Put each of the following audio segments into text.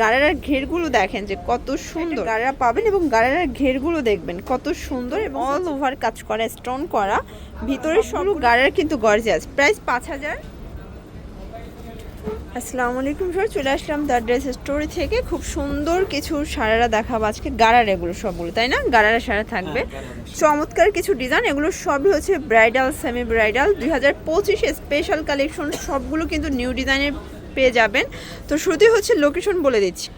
গাড়ার ঘেরগুলো দেখেন যে কত সুন্দর। গাড়া পাবেন এবং গাড়ার ঘেরগুলো দেখবেন। কত সুন্দর এবং অল ওভার কাজ করা স্টোন করা। ভিতরে সব গাড়ার কিন্তু গর্জিয়াস প্রাইস পাঁচ হাজার। আসসালামু আলাইকুম স্যার চলে আসলাম দ্য ড্রেস স্টোরি থেকে। খুব সুন্দর কিছু সারারা দেখাবো আজকে। গাড়ার এগুলো সবগুলো তাই না? গাড়ারা সারা থাকবে। চমৎকার কিছু ডিজাইন এগুলো সবই হচ্ছে ব্রাইডাল সেমি ব্রাইডাল দুই হাজার পঁচিশে স্পেশাল কালেকশন সবগুলো কিন্তু নিউ ডিজাইনের পেয়ে যাবেন। তো শুরুতেই হচ্ছে লোকেশন বলে দিচ্ছি।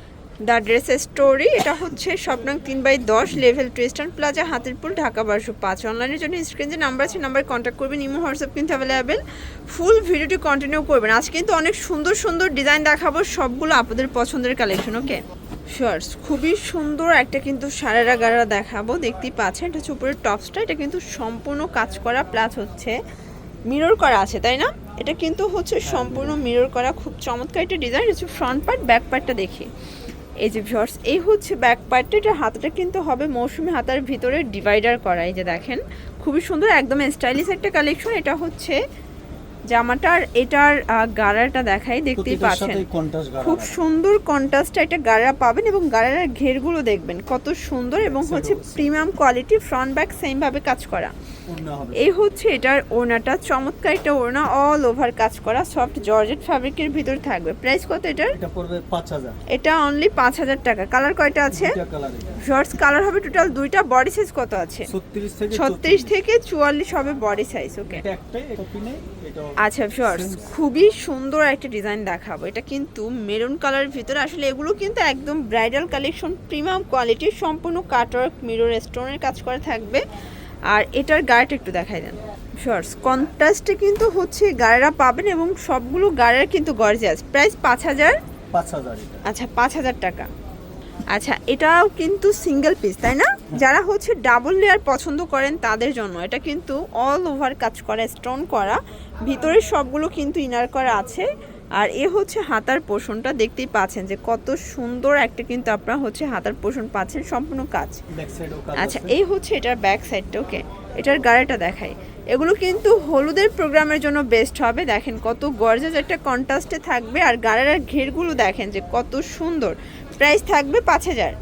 দ্য ড্রেস স্টোরি এটা হচ্ছে স্বপ্নাং তিন বাই দশ লেভেল টুইস্টার্ন প্লাজা হাতিরপুল, ঢাকা বারোশো পাঁচ। অনলাইনের জন্য স্ক্রিন যে নাম্বার আছে নাম্বার কন্ট্যাক্ট করবেন, ইমো হোয়াটসঅ্যাপ কিন্তু অ্যাভেলেবেল ফুল ভিডিওটি কন্টিনিউ করবেন। আজ কিন্তু অনেক সুন্দর সুন্দর ডিজাইন দেখাবো সবগুলো আপনাদের পছন্দের কালেকশন ওকে শর্টস খুবই সুন্দর একটা কিন্তু সারেরা গাড়া দেখাবো, দেখতেই পাচ্ছেন, এটা হচ্ছে উপরের টপসটা এটা কিন্তু সম্পূর্ণ কাজ করা প্লাস হচ্ছে মিরর করা আছে, তাই না? এটা কিন্তু হচ্ছে সম্পূর্ণ মিরর করা খুব চমৎকার একটা ডিজাইন হচ্ছে ফ্রন্ট পার্ট ব্যাক পার্টটা দেখি। এই যে ভিউয়ার্স এই হচ্ছে ব্যাক পার্টটা এটা হাতটা কিন্তু হবে মৌসুমি হাতার ভিতরে ডিভাইডার করা, এই যে দেখেন। খুবই সুন্দর, একদম স্টাইলিশ একটা কালেকশন এটা হচ্ছে জামাটার এটার গাড়াটা দেখাই দেখতেই পাচ্ছেন। খুব সুন্দর কন্ট্রাস্টে একটা গাড়া পাবেন এবং গাড়ার ঘেরগুলো দেখবেন কত সুন্দর এবং হচ্ছে premium quality front back same ভাবে কাজ করা। এই হচ্ছে এটার ওড়নাটা চমৎকার একটা ওড়না অল ওভার কাজ করা সফট জর্জেট ফ্যাব্রিকের ভিতর থাকবে। প্রাইস কত এটার? এটা এটা অনলি পাঁচ হাজার টাকা। কালার কয়টা আছে? এটা শর্টস কালার হবে টোটাল দুইটা বডি সাইজ কত আছে? ছত্রিশ থেকে ছত্রিশ থেকে চুয়াল্লিশ হবে বডি সাইজ ওকে এটা আচ্ছা শর্টস খুবই সুন্দর একটা ডিজাইন দেখাবো। এটা কিন্তু মেরুন কালারের ভিতরে। আসলে এগুলো কিন্তু একদম ব্রাইডাল কালেকশন প্রিমিয়াম কোয়ালিটির সম্পূর্ণ কাটওয়ার্ক মিরর স্টোনের কাজ করা থাকবে। আর এটার গায়েটা একটু দেখাই দেন। শর্টস কন্ট্রাস্টে কিন্তু হচ্ছে গাড়িরা পাবেন এবং সবগুলো গাড়ির কিন্তু গর্জিয়াস প্রাইস পাঁচ হাজার? পাঁচ হাজার এটা। আচ্ছা পাঁচ হাজার টাকা। আচ্ছা এটাও কিন্তু সিঙ্গেল পিস তাই না? যারা হচ্ছে ডাবল লেয়ার পছন্দ করেন তাদের জন্য। এটা কিন্তু অল ওভার কাজ করা স্টোন করা। ভিতরে সবগুলো কিন্তু ইনার করা আছে। আর এ হচ্ছে হাতার পোষণটা দেখতেই পাচ্ছেন যে কত সুন্দর একটা কিন্তু আপনারা হচ্ছে হাতার পোষণ পাচ্ছেন সম্পূর্ণ কাজ। আচ্ছা এই হচ্ছে এটার ব্যাক সাইডটা ওকে এটার গাড়িটা দেখাই। এগুলো কিন্তু হলুদের প্রোগ্রামের জন্য বেস্ট হবে। দেখেন কত গর্জাস একটা কন্ট্রাস্টে থাকবে আর গাড়ির ঘেরগুলো দেখেন যে কত সুন্দর। প্রাইস থাকবে পাঁচ হাজার।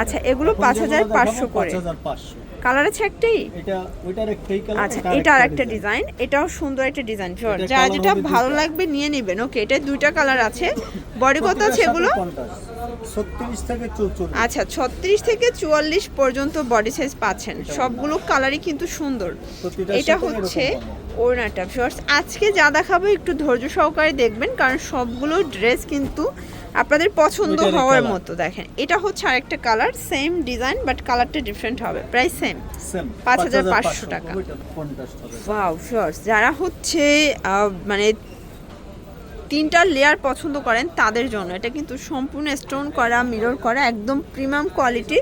আচ্ছা, এগুলো পাঁচ হাজার পাঁচশো করে। কালার আছে একটাই? আচ্ছা এটা আর একটা ডিজাইন এটাও সুন্দর একটা ডিজাইন যারা colour যেটা ভালো লাগবে নিয়ে নেবেন। ওকে এটা দুইটা কালার আছে। বডি কত আছে এগুলো? থেকে আচ্ছা ছত্রিশ থেকে চুয়াল্লিশ পর্যন্ত বডি সাইজ পাচ্ছেন। সবগুলো কালারই কিন্তু সুন্দর। এটা হচ্ছে। ওড়নাটা। ভিউয়ার্স আজকে যা দেখাবো একটু ধৈর্য সহকারে দেখবেন কারণ সবগুলো ড্রেস কিন্তু আপনাদের পছন্দ হওয়ার মতো দেখেন। এটা হচ্ছে আরেকটা কালার সেম ডিজাইন বাট কালারটা ডিফারেন্ট হবে। প্রাইস সেম Same, 5,500 টাকা। ওইটা contrast হবে। ওয়াও যারা হচ্ছে মানে তিনটা লেয়ার পছন্দ করেন তাদের জন্য। এটা কিন্তু সম্পূর্ণ স্টোন করা মিরর করা একদম প্রিমিয়াম কোয়ালিটি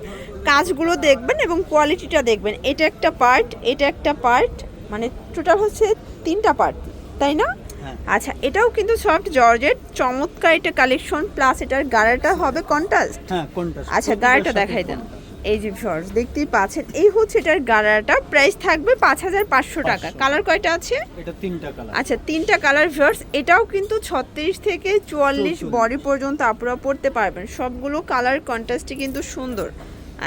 কাজগুলো দেখবেন এবং কোয়ালিটিটা দেখবেন। এটা একটা পার্ট এটা একটা পার্ট মানে টোটাল হচ্ছে তিনটা পার্ট তাই না? হ্যাঁ। আচ্ছা এটাও কিন্তু সফট জর্জেট চমৎকার এটা কালেকশন প্লাস এটার গাড়াটা হবে কন্টাস্ট হ্যাঁ আচ্ছা গাড়িটা দেখাই দেন। এই যে শর্টস দেখতেই পাচ্ছেন। এই হচ্ছে এটার গাড়াটা। প্রাইস থাকবে পাঁচ হাজার পাঁচশো টাকা। কালার কয়টা আছে? এটা তিনটা কালার আচ্ছা তিনটা কালার ভিউয়ার্স এটাও কিন্তু ছত্রিশ থেকে চুয়াল্লিশ বডি পর্যন্ত আপনারা পড়তে পারবেন। সবগুলো কালার কন্ট্রাস্টই কিন্তু সুন্দর।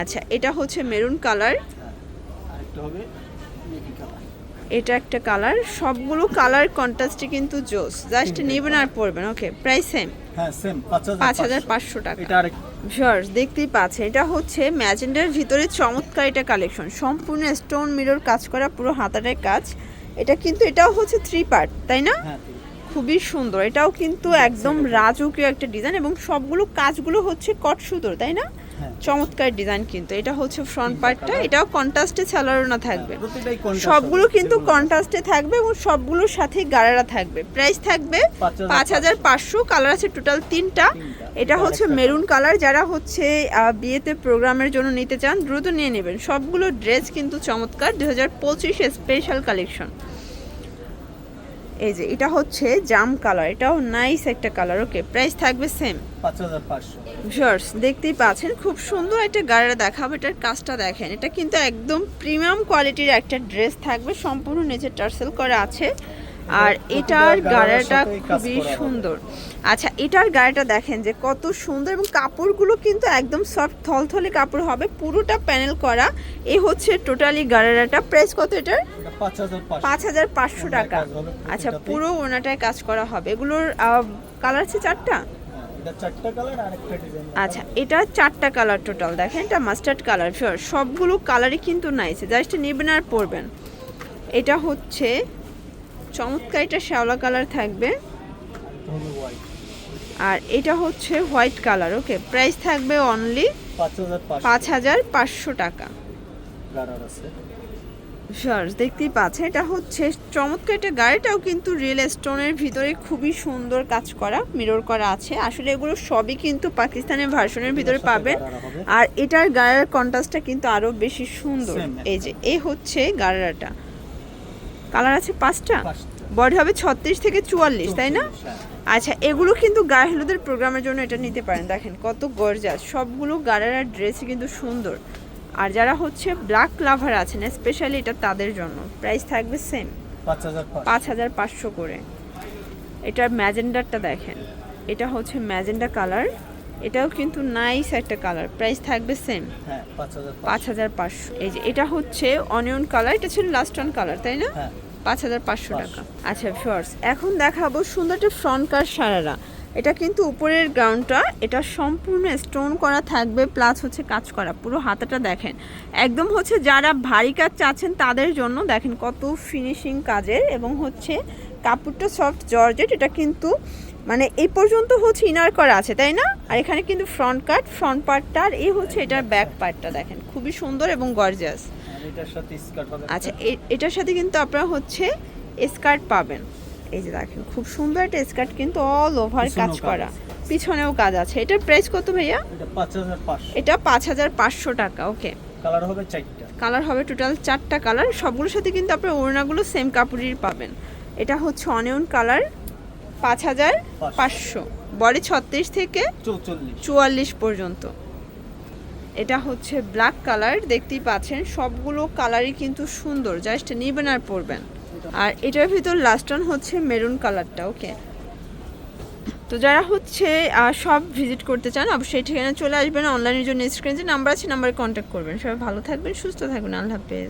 আচ্ছা এটা হচ্ছে মেরুন কালার navy color। এটা একটা কালার সবগুলো কালার কন্ট্রাস্টই কিন্তু জোস। জাস্ট নেবেন আর পড়বেন ওকে প্রাইস সেম হ্যাঁ সেম পাঁচ হাজার পাঁচশো। টাকা। এটা ভিউয়ার্স দেখতেই পাচ্ছেন এটা হচ্ছে ম্যাজেন্ডার ভিতরে চমৎকার এটা কালেকশন সম্পূর্ণ স্টোন মিরর কাজ করা পুরো হাতাটার কাজ। এটা কিন্তু এটাও হচ্ছে থ্রি পার্ট তাই না? হ্যাঁ খুবই সুন্দর। এটাও কিন্তু একদম রাজকীয় একটা ডিজাইন এবং সবগুলো কাজগুলো হচ্ছে কট সুতোর তাই না? চমৎকার ডিজাইন কিন্তু। এটা হচ্ছে ফ্রন্ট পার্টটা এটাও কন্ট্রাস্টে স্যালারোনা থাকবে। হ্যাঁ, সবগুলো কিন্তু কন্ট্রাস্টে থাকবে এবং সবগুলোর সাথে গাড়ারা থাকবে। প্রাইস থাকবে পাঁচ হাজার পাঁচশো। কালার আছে টোটাল তিনটা। এটা হচ্ছে মেরুন কালার যারা হচ্ছে বিয়েতে প্রোগ্রামের জন্য নিতে চান দ্রুত নিয়ে নেবেন। সবগুলো ড্রেস কিন্তু চমৎকার দু হাজার পঁচিশ স্পেশাল কালেকশন এই যে এটা হচ্ছে জাম কালার। এটাও নাইস একটা কালার ওকে প্রাইস থাকবে সেম হাজার দেখতেই পাচ্ছেন খুব সুন্দর একটা গাড়িটা দেখাবো এটার কাজটা দেখেন। এটা কিন্তু একদম প্রিমিয়াম কোয়ালিটির একটা ড্রেস থাকবে সম্পূর্ণ নিচে টার্সেল করা আছে। আর এটার গাড়াটা খুবই সুন্দর। আচ্ছা এটার গাড়িটা দেখেন যে কত সুন্দর এবং কাপড়গুলো কিন্তু একদম সফট থলথলে কাপড় হবে। পুরোটা প্যানেল করা। এ হচ্ছে টোটালি গাড়াটা। প্রাইস কত এটার? পাঁচ হাজার পাঁচশো। ওনার টাকা। আচ্ছা পুরো ওনাটায় কাজ করা হবে। এগুলোর কালার আছে চারটা? হ্যাঁ, আচ্ছা এটা চারটা কালার টোটাল। দেখেন এটা মাস্টার্ড কালার সবগুলো কালারই কিন্তু নাইস জাস্ট নেবেন আর পরবেন। এটা হচ্ছে চমৎকার এটা শ্যাওলা কালার থাকবে। আর এটা হচ্ছে হোয়াইট কালার ওকে? প্রাইস থাকবে অনলি পাঁচ হাজার পাঁচশো টাকা। কালার দেখতেই পাচ্ছে এটা হচ্ছে চমৎকার এটা গাড়িটাও কিন্তু রিয়েল স্টোনের ভিতরে খুবই সুন্দর কাজ করা মিরর করা আছে। আসলে এগুলো সবই কিন্তু পাকিস্তানের ভার্সনের ভিতরে পাবেন। আর এটার গাড়ার কন্ট্রাস্টটা কিন্তু আরও বেশি সুন্দর। এই যে এ হচ্ছে গাড়াটা। কালার আছে পাঁচটা। বডি হবে ছত্রিশ থেকে চুয়াল্লিশ তাই না? হ্যাঁ। আচ্ছা এগুলো কিন্তু গায়ে হলুদের প্রোগ্রামের জন্য এটা নিতে পারেন। দেখেন কত গর্জাস সবগুলো গাড়ার ড্রেসই কিন্তু সুন্দর। আর যারা হচ্ছে ব্ল্যাক লাভার আছেন স্পেশালি এটা তাদের জন্য। প্রাইস থাকবে সেম পাঁচ হাজার পাঁচশো। পাঁচ করে। এটার ম্যাজেন্ডারটা দেখেন। এটা হচ্ছে ম্যাজেন্ডা কালার। এটাও কিন্তু নাইস একটা কালার। প্রাইস থাকবে সেম হ্যাঁ পাঁচ হাজার পাঁচশো। এই যে এটা হচ্ছে অনিয়ন কালার। এটা ছিল লাস্ট অন কালার তাই না? হ্যাঁ। পাঁচ হাজার পাঁচশো। টাকা। আচ্ছা শর্টস এখন দেখাবো সুন্দর একটা ফ্রন্ট কার সারারা। এটা কিন্তু উপরের গ্রাউন্ডটা এটা সম্পূর্ণ স্টোন করা থাকবে প্লাস হচ্ছে কাজ করা। পুরো হাতাটা দেখেন। একদম হচ্ছে যারা ভারী কাজ চাচ্ছেন তাদের জন্য দেখেন কত ফিনিশিং কাজের এবং হচ্ছে কাপড়টা সফট জর্জেট এটা কিন্তু মানে এই পর্যন্ত হচ্ছে ইনার করা আছে তাই না? আর এখানে কিন্তু ফ্রন্ট কাট ফ্রন্ট পার্টটা আর এই হচ্ছে এটার ব্যাক পার্টটা দেখেন। খুবই সুন্দর এবং গর্জাস আচ্ছা এটার সাথে কিন্তু আপনারা হচ্ছে স্কার্ট পাবেন। এই যে দেখেন খুব সুন্দর একটা স্কার্ট কিন্তু অল ওভার কাজ করা। পিছনেও কাজ আছে। এটার প্রাইস কত ভাইয়া? এটা পাঁচ হাজার পাঁচশো। টাকা ওকে কালার হবে চারটা। কালার হবে টোটাল চারটা কালার সবগুলোর সাথে কিন্তু আপনার ওড়নাগুলো সেম কাপড়ের পাবেন। এটা হচ্ছে অনিয়ন কালার পাঁচ হাজার পাঁচশো। বডি ছত্রিশ থেকে চুয়াল্লিশ পর্যন্ত। এটা হচ্ছে ব্ল্যাক কালার দেখতেই পাচ্ছেন, সবগুলো কালারই কিন্তু সুন্দর জাস্ট নেবেন আর পরবেন। আর এটার ভিতর লাস্ট অন হচ্ছে মেরুন কালারটা ওকে তো যারা হচ্ছে সব ভিজিট করতে চান, অবশ্যই ঠিকানা চলে আসবেন অনলাইনের জন্য স্ক্রিনে যে নাম্বার আছে নাম্বারে কন্ট্যাক্ট করবেন। সবাই ভালো থাকবেন, সুস্থ থাকবেন, আল্লাহ হাফেজ।